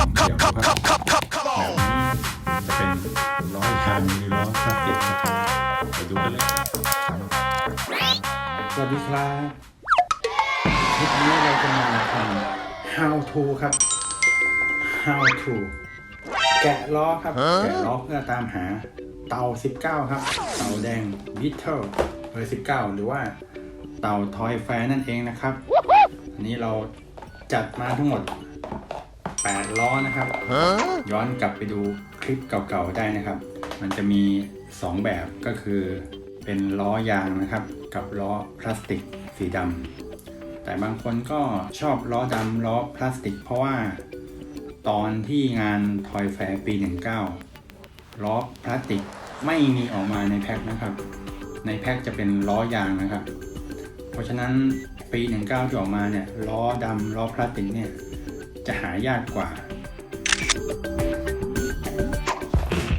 จะเป็นล้อยางหรือล้อพลาสติกนะครับไปดูกันเลยครับสวัสดีครับคลิปนี้เราจะมาทำ how to ครับ how to แกะล้อครับ แกะล้อเพื่อตามหาเตา 19 ครับ เตาแดง Beetle เบอร์19 หรือว่าเตาทอยแฟร์นั่นเองนะครับ อันนี้เราจัดมาทั้งหมด 8 ล้อนะครับ ย้อนกลับไปดูคลิปเก่าๆได้นะครับ มันจะมี 2 แบบก็คือเป็นล้อยางนะครับ กับล้อพลาสติกสีดำแต่บางคนก็ชอบล้อดำล้อพลาสติก เพราะว่าตอนที่งานทอยแฟร์ปี 19 ล้อพลาสติกไม่มีออกมาในแพ็คนะครับ ในแพ็คจะเป็นล้อยางนะครับ เพราะฉะนั้นปี 19 ที่ออกมาเนี่ยล้อดำล้อพลาสติกเนี่ย จะหายากกว่า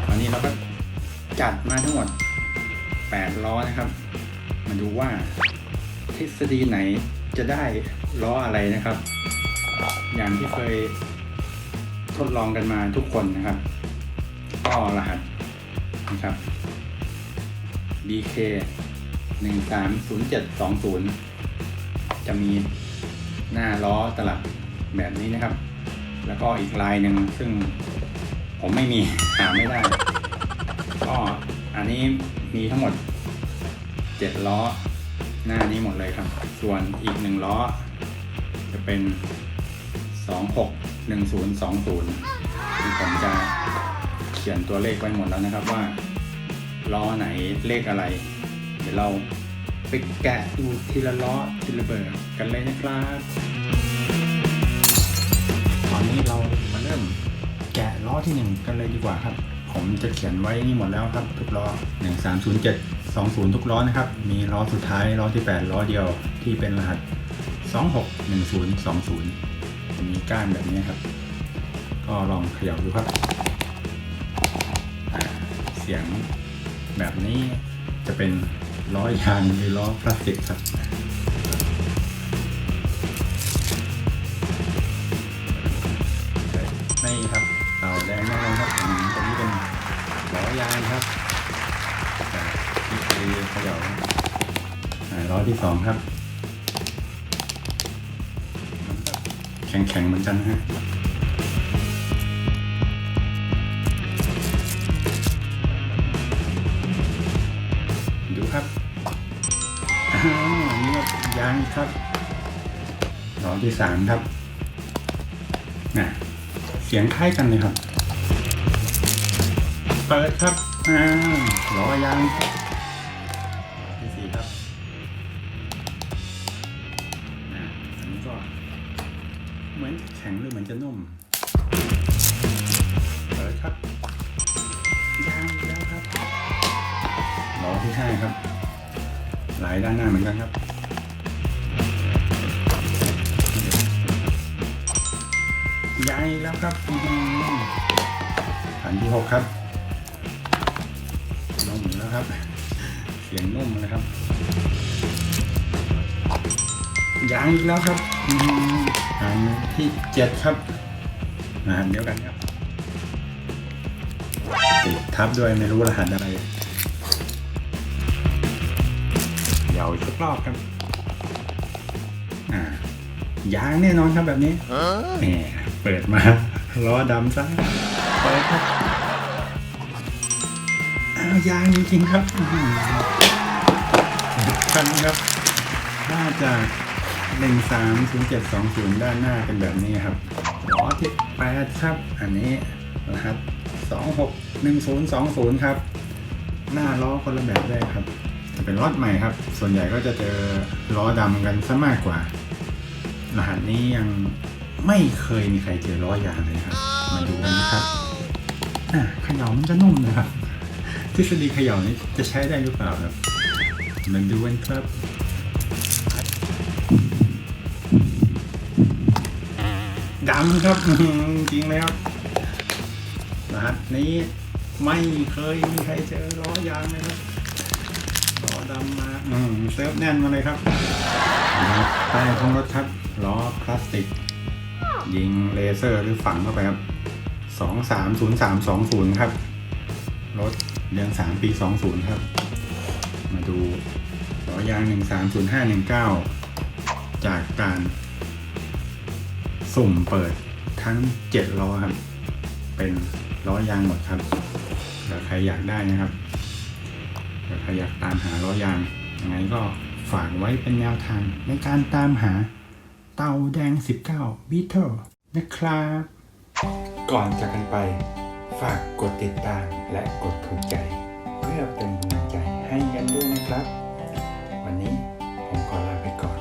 ตอนนี้เราก็จัดมาทั้งหมด 8 ล้อนะครับ มาดูว่าทฤษฎีไหนจะได้ล้ออะไรนะครับ อย่างที่เคยทดลองกันมาทุกคนนะครับ ก็รหัสนะครับ BK 130720 จะมีหน้าล้อตลับ แบบนี้นะครับ แล้วก็อีกลายหนึ่งซึ่งผมไม่มีหาไม่ได้ ก็อันนี้มีทั้งหมด 7 ล้อ หน้านี้หมดเลยครับ ส่วนอีกหนึ่งล้อ จะเป็น 261020ที่ผมจะเขียนตัวเลขไว้หมดแล้วนะครับว่าล้อไหนเลขอะไร เดี๋ยวเราไปแกะดูทีละล้อทีละเบอร์กันเลยนะครับ นี้เรามาเริ่มแกะล้อที่1กันเลยดีกว่าครับ ผมจะเขียนไว้นี่หมดแล้วครับ ทุกล้อ1307 20ทุกล้อนะครับ มีล้อสุดท้ายล้อที่8ล้อเดียวที่เป็นรหัส261020จะมีก้านแบบนี้ครับ ก็ลองเขย่าดูครับ เสียงแบบนี้จะเป็นล้อยางหรือล้อพลาสติกครับ น่นอนครับตรงนี้เป็นล้อยางครับที่เคยเขย่าล้อที่สองครับ แข็งๆเหมือนกันฮะดูครับอันนี่ยางครับล้อที่สามครับน่ะเสียงคล้ายกันเลยครับ เปิดครับอ่าล้อยางที่สี่ครับอ่าอันนี้ก็เหมือนแข็งหรือเหมือนจะนุ่ม เปิดครับยางแล้วครับล้อที่ห้าครับ หลายด้านหน้าเหมือนกันครับยางอีกแล้วครับอื้อหือฐานที่หกครับ นุ่มแล้วครับ เสียงนุ่มนะครับยางอีกแล้วครับอื้อหือฐานที่เจ็ดครับรหัสเดียวกันครับติดทับด้วยไม่รู้รหัสอะไรเดี๋ยวอีกสักรอบครับอ่ายางแน่นอนครับแบบนี้แหมเปิดมาล้อดำซะเปิดครับอ้าว ยางจริงๆครับคันครับน่าจะหนึ่งสามศูนย์เจ็ดสองศูนย์ด้านหน้าเป็นแบบนี้ครับล้อที่แปดครับ อันนี้รหัสสองหกหนึ่งศูนย์สองศูนย์ครับ หน้าล้อคนละแบบได้ครับจะเป็นรถใหม่ครับ ส่วนใหญ่ก็จะเจอล้อดำกันซะมากกว่า รหัสนี้ยังไม่เคยมีใครเจอล้อยางเลยครับ มาดูกันนะครับอะขย่ามันจะนุ่มนะครับ ทฤษฎีเขย่านี้จะใช้ได้หรือเปล่าครับมาดูกันครับดำครับจริงเลยครับรหัสนี้ไม่เคยมีใครเจอล้อยางเลยครับล้อดำมาอืมเซิร์ฟแน่นมาเลยครับใต้ท้องรถครับล้อพลาสติก ยิงเลเซอร์หรือฝังเข้าไปครับสองสามศูนย์สามสองศูนย์ครับรถ เดือนสามปีสองศูนย์ครับ มาดูล้อยางหนึ่งสามศูนย์ห้าหนึ่งเก้าจากการ สุ่มเปิดทั้งเจ็ดล้อครับ เป็นล้อยางหมดครับเดี๋ยวใครอยากได้นะครับเดี๋ยวใครอยากตามหาล้อยางยังไงก็ฝากไว้เป็นแนวทางในการตามหาเตาแดง 19 b e a t l e นะครับ ก่อนจากกันไป ฝากกดติดตามและกดถูกใจ เพื่อเป็นกำลังใจให้กันด้วยนะครับ วันนี้ผมขอลาไปก่อน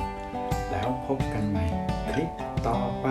แล้วพบกันใหม่คลิปต่อไป